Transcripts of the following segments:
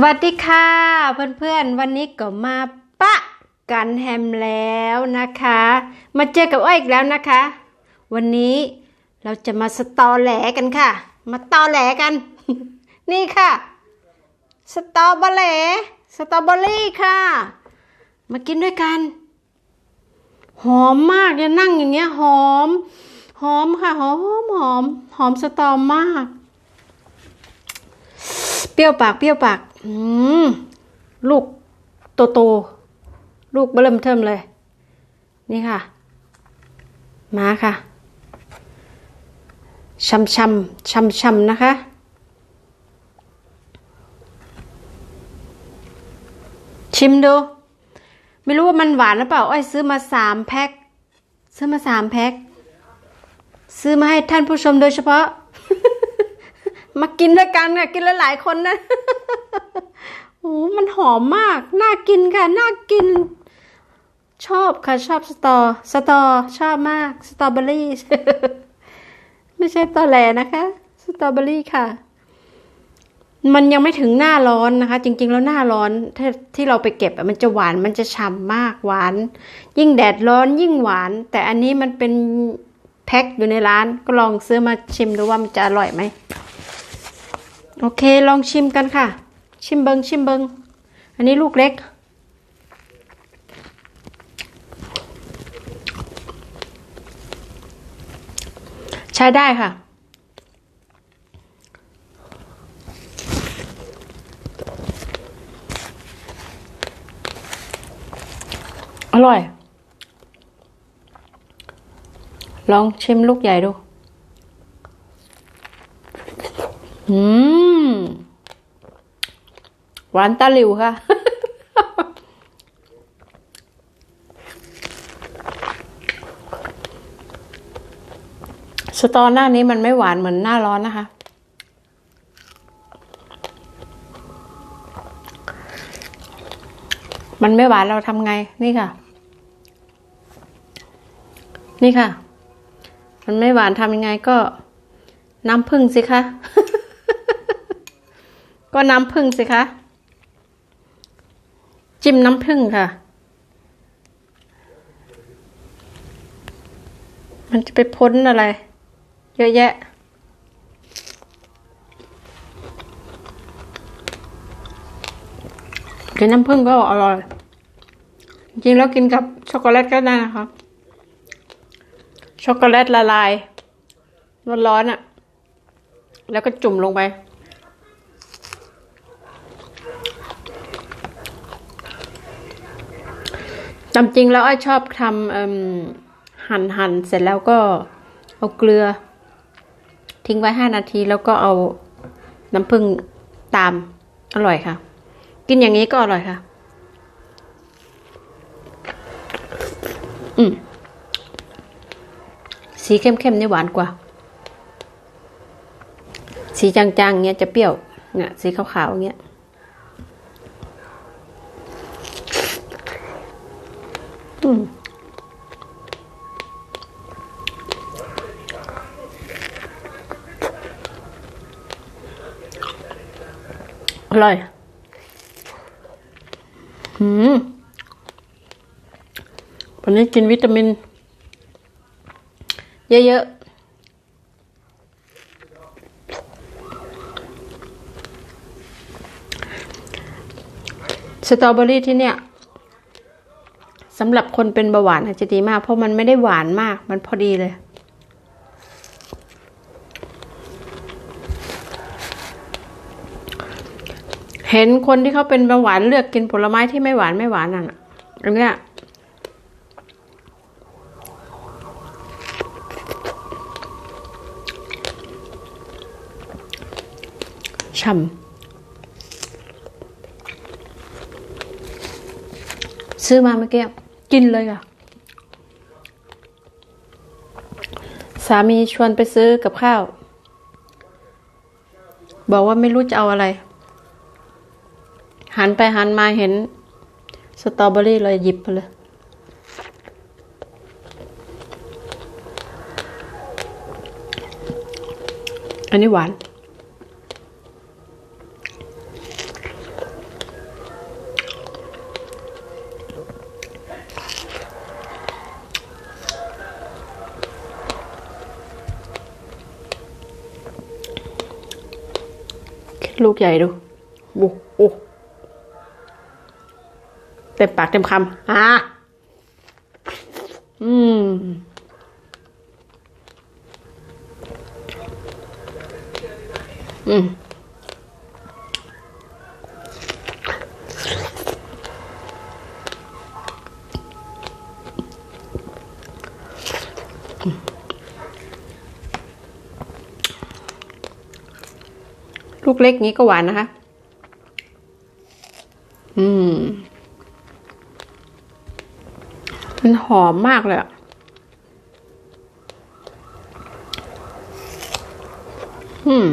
สวัสดีค่ะเพื่อนๆ วันนี้ก็มาปะกันแฮมแล้วนะคะ มาเจอกับอ้อยอีกแล้วนะคะ วันนี้เราจะมาสตอแหลกันค่ะ มาตอแหลกัน นี่ค่ะ สตอเบอร์แหลสตอเบอรี่ค่ะ มากินด้วยกัน หอมมากเนี่ยนั่งอย่างเงี้ยหอม หอมค่ะหอมหอมหอมสตอมาก เปรี้ยวปากเปรี้ยวปาก อืมลูกโตโตลูกเบิ่มเทิมเลย นี่ค่ะ มาค่ะชำชำชำชำนะคะ ชิมดู ไม่รู้ว่ามันหวานหรือเปล่า อ้อยซื้อมาสามแพ็ค ซื้อมาสามแพ็ค ซื้อมาให้ท่านผู้ชมโดยเฉพาะ มากินด้วยกันค่ะกินหลายๆคนนะโอ้มันหอมมาก น่ากินค่ะ น่ากิน ชอบค่ะ ชอบสตอ สตอ ชอบมาก สตรอเบอรี่ ไม่ใช่ตอแหลนะคะ สตรอเบอรี่ค่ะ มันยังไม่ถึงหน้าร้อนนะคะ จริง ๆ แล้วหน้าร้อนที่ที่เราไปเก็บมันจะหวาน มันจะฉ่ำมากหวาน ยิ่งแดดร้อนยิ่งหวาน แต่อันนี้มันเป็นแพ็คอยู่ในร้าน ก็ลองซื้อมาชิมดูว่ามันจะอร่อยไหม โอเคลองชิมกันค่ะ ชิมเบิงชิมเบิงอันนี้ลูกเล็ก ใช้ได้ค่ะอร่อย ลองชิมลูกใหญ่ดู อืม หวานตาหลิวค่ะ สตอหน้านี้มันไม่หวานเหมือนหน้าร้อนนะคะ มันไม่หวานเราทำไง นี่ค่ะ นี่ค่ะ มันไม่หวานทำยังไงก็น้ำผึ้งสิคะ ก็น้ำผึ้งสิคะ จิ้มน้ำผึ้งค่ะ มันจะไปพ้นอะไร เยอะแยะ กินน้ำผึ้งก็อร่อย จริงๆแล้วกินกับช็อกโกแลตก็ได้นะคะ ช็อกโกแลตละลาย ร้อนๆอะ่ะ แล้วก็จุ่มลงไป ตามจริงแล้วอ้อยชอบทำหั่นหั่นเสร็จแล้วก็เอาเกลือ ทิ้งไว้ห้านาทีแล้วก็เอาน้ำผึ้งตามอร่อยค่ะ กินอย่างนี้ก็อร่อยค่ะ อืมสีเข้มๆนี่หวานกว่า สีจางๆเงี้ยจะเปรี้ยวเนี่ยสีขาวๆเงี้ย อร่อย หืม วันนี้กินวิตามิน เยอะๆ สตรอเบอรี่ที่เนี่ย สำหรับคนเป็นเบาหวานอาจจะดีมาก เพราะมันไม่ได้หวานมาก มันพอดีเลยเห็นคนที่เขาเป็นเบาหวานเลือกกินผลไม้ที่ไม่หวานไม่หวานนั่นอันเนี้ยฉ่ำซื้อมาเมื่อกี้ กินเลยค่ะ สามีชวนไปซื้อกับข้าว บอกว่าไม่รู้จะเอาอะไร หันไปหันมาเห็น สตรอเบอรี่เลยหยิบไปเลย อันนี้หวาน ลูกใหญ่ดูโอ้โอ้เต็มปากเต็มคำอ่าอืมอืม ลูกเล็กงี้ก็หวานนะคะ อืม มันหอมมากเลยอะอืม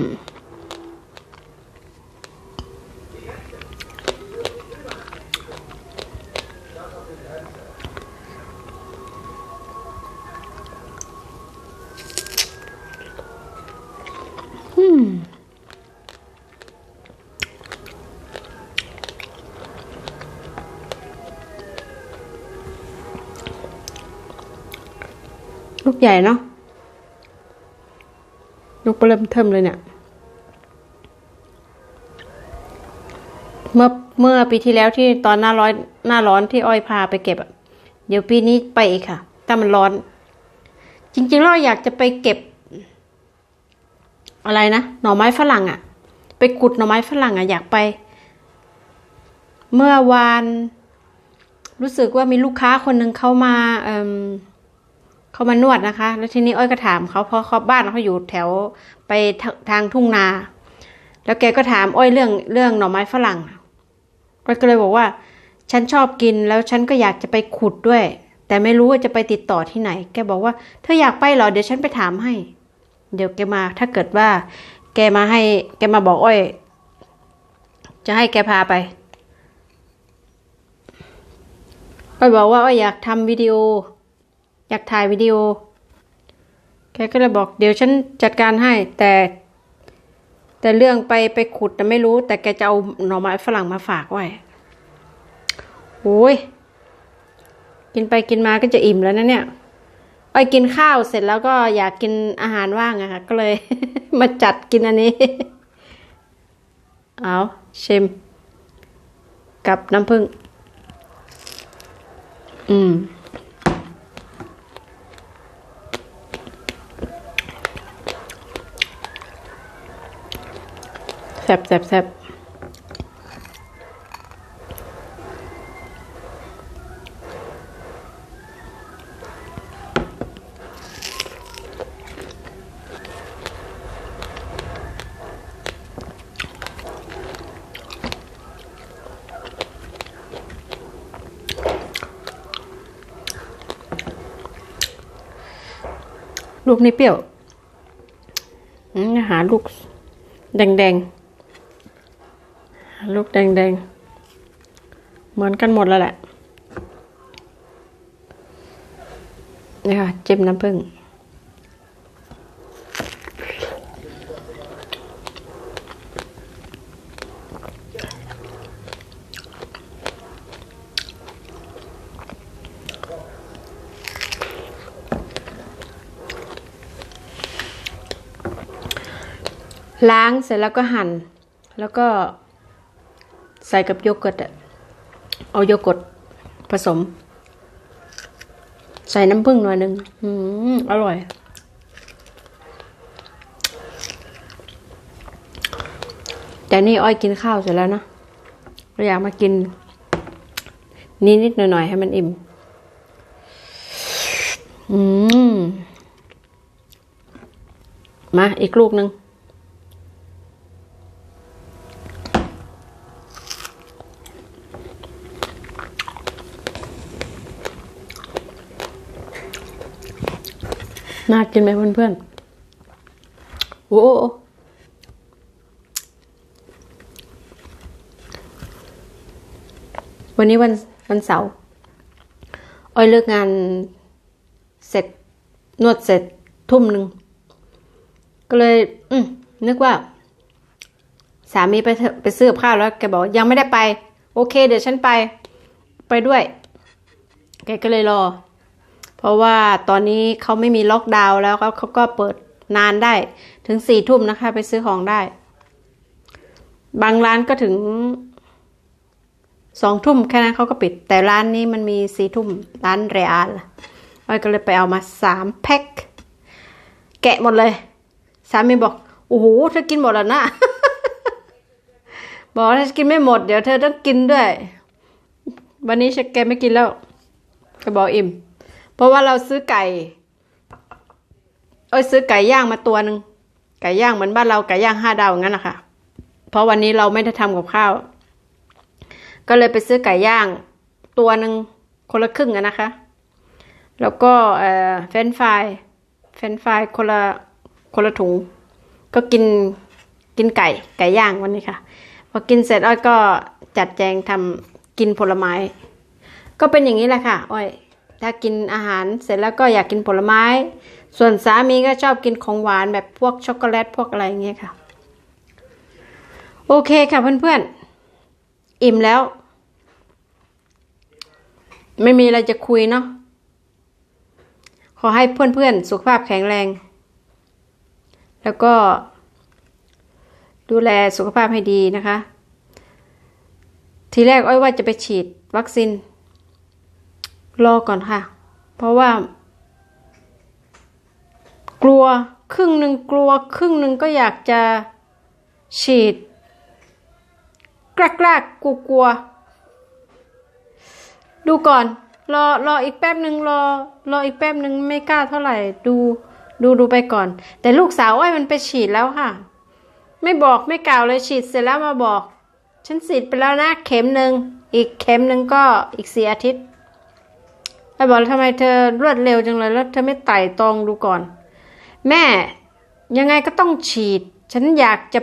กใหญ่เนาะลูกเริ่มเทิมเลยเนี่ย เมื่อเมื่อปีที่แล้วที่ตอนหน้าร้อนหน้าร้อนที่อ้อยพาไปเก็บอะเดี๋ยวปีนี้ไปอีกค่ะ ถ้ามันร้อน จริงๆเราอยากจะไปเก็บ อะไรนะ หน่อไม้ฝรั่งอะไปขุดหน่อไม้ฝรั่งอะอยากไป เมื่อวานรู้สึกว่ามีลูกค้าคนหนึ่งเข้ามาเอ่ม เขามานวดนะคะ แล้วทีนี้อ้อยก็ถามเขาเพราะเขาบ้านเขาอยู่แถวไปทาทางทุ่งนา แล้วแกก็ถามอ้อยเรื่องเรื่องหน่อไม้ฝรั่งอ้อยก็เลยบอกว่า ฉันชอบกินแล้วฉันก็อยากจะไปขุดด้วย แต่ไม่รู้ว่าจะไปติดต่อที่ไหน แกบอกว่าเธออยากไปเหรอเดี๋ยวฉันไปถามให้ เดี๋ยวแกมาถ้าเกิดว่า แกมาให้ แกมาบอกอ้อย จะให้แกพาไปอ้อยบอกว่าอ้อยอยากทำวิดีโอ อยากถ่ายวิดีโอ แกก็เลยบอกเดี๋ยวฉันจัดการให้ แต่ แต่เรื่องไปไปขุดแต่ะไม่รู้ แต่แกจะเอาหน่อไม้ฝรั่งมาฝากไว้โอ้ยกินไปกินมาก็จะอิ่มแล้วนะเนี่ยไปกินข้าวเสร็จแล้วก็อยากกินอาหารว่างอะค่ะ ก็เลย มาจัดกินอันนี้ เอาชิม กับน้ำผึ้งอืม แซบแซบแซบลูกนี่เปรี้ยวอืมหาลูก แดงๆ ลูกแดงๆ เหมือนกันหมดแล้วแหละนี่ค่ะจิ้มน้ำผึ้งล้างเสร็จแล้วก็หั่น แล้วก็ ใส่กับโยเกิร์ตอะเอาโยเกิร์ตผสม ใส่น้ำผึ้งหน่อยหนึ่งอืมอร่อย แต่นี่อ้อยกินข้าวเสร็จแล้วนะเราอยากมากิน นิดๆหน่อยๆ ให้มันอิ่ม อืม มาอีกลูกหนึ่ง น่ากินไหมเพื่อนๆ โอ้วันนี้วันวันเสาร์อ้อยเลิกงานเสร็จ นวดเสร็จทุ่มหนึ่ง ก็เลย อืนึกว่า สามีไปเถอะไปซื้อข้าวแล้ว แกบอกยังไม่ได้ไป โอเค เดี๋ยวฉันไป ไปด้วย แกก็เลยรอ ราะว่าตอนนี้เขาไม่มีล็อกดาวน์แล้วเขาเขาก็เปิดนานได้ถึงสี่ทุ่มนะคะ ไปซื้อของได้ บางร้านก็ถึงสองทุ่มแค่นั้นเขาก็ปิด แต่ร้านนี้มันมีสี่ทุ่มร้านเรียลอ้อยก็เลยไปเอามาสามแพ็คแกะหมดเลย สามีบอกโอ้โหเธอกินหมดแล้วนะ บอกถ้ากินไม่หมด เดี๋ยวเธอต้องกินด้วย วันนี้ฉันแกไม่กินแล้วก็บอกอิ่ม เพราะว่าเราซื้อไก่ เอ้ยซื้อไก่ย่างมาตัวหนึ่งไก่ย่างเหมือนบ้านเราไก่ย่างห้าดาวางั้นนะคะเพราะวันนี้เราไม่ได้ทำกับข้าว ก็เลยไปซื้อไก่ย่างตัวหนึ่งคนละครึ่งอะนะคะ แล้วก็เอ่อฟรนฟรายเฟรนฟรายคนละคนละถุง ก็กินกินไก่ไก่ย่างวันนี้ค่ะ พอกินเสร็จอ้อยก็จัดแจงทำกินผลไม้ ก็เป็นอย่างนี้แหละค่ะอ้อย ถ้ากินอาหารเสร็จแล้วก็อยากกินผลไม้ ส่วนสามีก็ชอบกินของหวานแบบพวกช็อกโกแลตพวกอะไรอย่างเงี้ยค่ะ โอเคค่ะเพื่อนๆ อิ่มแล้ว ไม่มีอะไรจะคุยเนาะขอให้เพื่อนๆ สุขภาพแข็งแรง แล้วก็ ดูแลสุขภาพให้ดีนะคะ ทีแรกอ้อยว่าจะไปฉีดวัคซีน รอก่อนค่ะ เพราะว่า กลัวครึ่งหนึ่งกลัว ครึ่งหนึ่งก็อยากจะฉีดกล้ากๆกลัวกลัวๆดูก่อน รอรออีกแป๊บหนึ่งรอ รออีกแป๊บหนึ่งไม่กล้าเท่าไหร่ ดูดูดูไปก่อน แต่ลูกสาวอ้อยมันไปฉีดแล้วค่ะ ไม่บอกไม่กล่าวเลยฉีดเสร็จแล้วมาบอก ฉันฉีดไปแล้วนะเข็มหนึ่งอีกเข็มหนึ่งก็อีกสี่อาทิตย์ ไอ้บอกทำไมเธอรวดเร็วจังเลยแล้วเธอไม่ไต่ตรองดูก่อน แม่ยังไงก็ต้องฉีด ฉันอยากจะ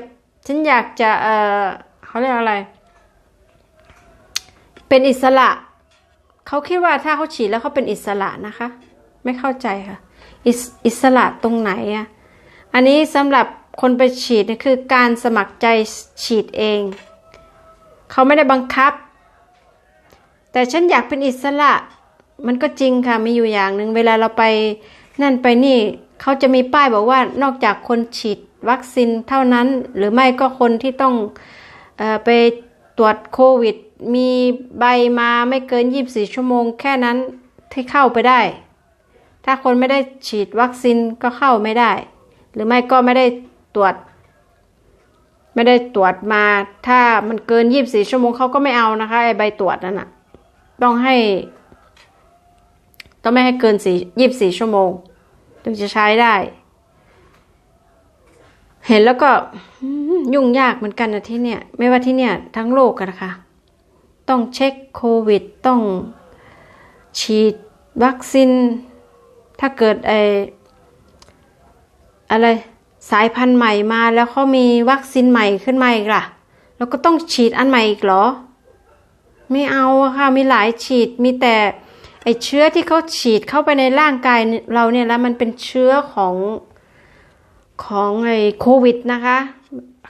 ฉันอยากจะเออเขาเรียกอะไร เป็นอิสระเขาคิดว่าถ้าเขาฉีดแล้วเขาเป็นอิสระนะคะ ไม่เข้าใจค่ะ อิสอิสระตรงไหนอะอันนี้สำหรับคนไปฉีดนี่คือการสมัครใจฉีดเอง เขาไม่ได้บังคับ แต่ฉันอยากเป็นอิสระ มันก็จริงค่ะมีอยู่อย่างหนึ่งเวลาเราไปนั่นไปนี่เขาจะมีป้ายบอกว่านอกจากคนฉีดวัคซีนเท่านั้น หรือไม่ก็คนที่ต้องออไปตรวจโควิด มีใบมาไม่เกิน 24 ชั่วโมง แค่นั้นที่เข้าไปได้ ถ้าคนไม่ได้ฉีดวัคซีนก็เข้าไม่ได้ หรือไม่ก็ไม่ได้ตรวจ ไม่ได้ตรวจมา ถ้ามันเกิน 24 ชั่วโมงเขาก็ไม่เอานะคะไอใบตรวจนั่นน่ะต้องให้ ต้องไม่ให้เกินสี่ยี่บสี่ชั่วโมง ถึงจะใช้ได้ เห็นแล้วก็ยุ่งยากเหมือนกันนะที่เนี่ย ไม่ว่าที่เนี่ย ทั้งโลกอะนะคะ ต้องเช็คโควิด ต้องฉีดวัคซีน ถ้าเกิดไออะไรสายพันธุ์ใหม่มาแล้วเขามีวัคซีนใหม่ขึ้นมาอีกล่ะ แล้วก็ต้องฉีดอันใหม่อีกเหรอ ไม่เอาอะค่ะ มีหลายฉีดมีแต่ ไอเชื้อที่เขาฉีดเข้าไปในร่างกายเราเนี่ยแล้วมันเป็นเชื้อของของไอโควิดนะคะ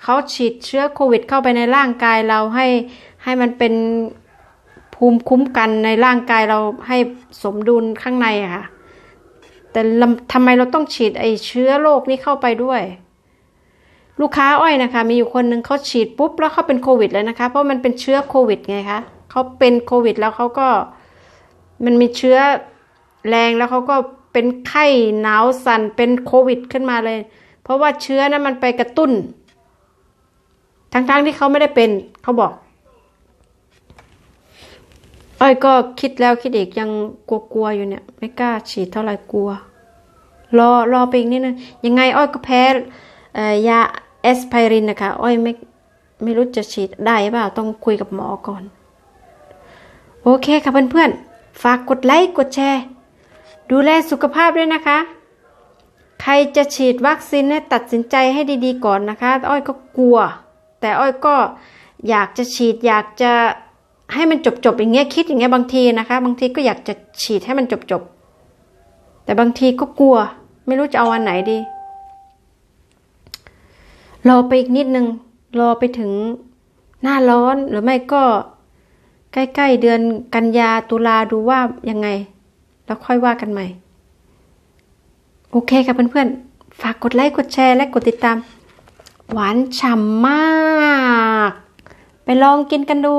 เขาฉีดเชื้อโควิด เข้าไปในร่างกายเราให้ให้มันเป็นภูมิคุ้มกันในร่างกายเราให้สมดุลข้างในค่ะ แต่ทำไมเราต้องฉีดไอเชื้อโรคนี้เข้าไปด้วย ลูกค้าอ้อยนะคะ มีอยู่คนหนึ่งเขาฉีดปุ๊บแล้วเขาเป็นโควิดเลยนะคะ เพราะมันเป็นเชื้อโควิดไงคะเขาเป็นโควิดแล้วเขาก็ มันมีเชื้อแรงแล้วเขาก็เป็นไข้หนาวสั่นเป็นโควิดขึ้นมาเลย เพราะว่าเชื้อนั้นมันไปกระตุ้น ทั้งๆทที่เขาไม่ได้เป็นเขาบอก อ้อยก็คิดแล้วคิดอีกยังกลัวๆอยู่เนี่ย ไม่กล้าฉีดเท่าไหร่กลัว รอรอไปอีกนิดนึงยังไง อ้อยก็แพ้ยาแอสไพรินนะคะ อ้อยไม่ไม่รู้จะฉีดได้เปล่าต้องคุยกับหมอก่อน โอเคค่ะเพื่อนๆ ฝากกดไลค์กดแชร์ ดูแลสุขภาพด้วยนะคะ ใครจะฉีดวัคซีนเนี่ยตัดสินใจให้ดีๆก่อนนะคะ อ้อยก็กลัว แต่อ้อยก็อยากจะฉีดอยากจะให้มันจบๆอย่างเงี้ยคิดอย่างเงี้ยบางทีนะคะ บางทีก็อยากจะฉีดให้มันจบๆแต่บางทีก็กลัว ไม่รู้จะเอาอันไหนดีรอไปอีกนิดนึงรอไปถึงหน้าร้อนหรือไม่ก็ ใกล้ ๆ เดือนกันยาตุลาดูว่ายังไง แล้วค่อยว่ากันใหม่ โอเคค่ะเพื่อนๆ ฝากกดไลค์กดแชร์และกดติดตาม หวานฉ่ำมาก ไปลองกินกันดู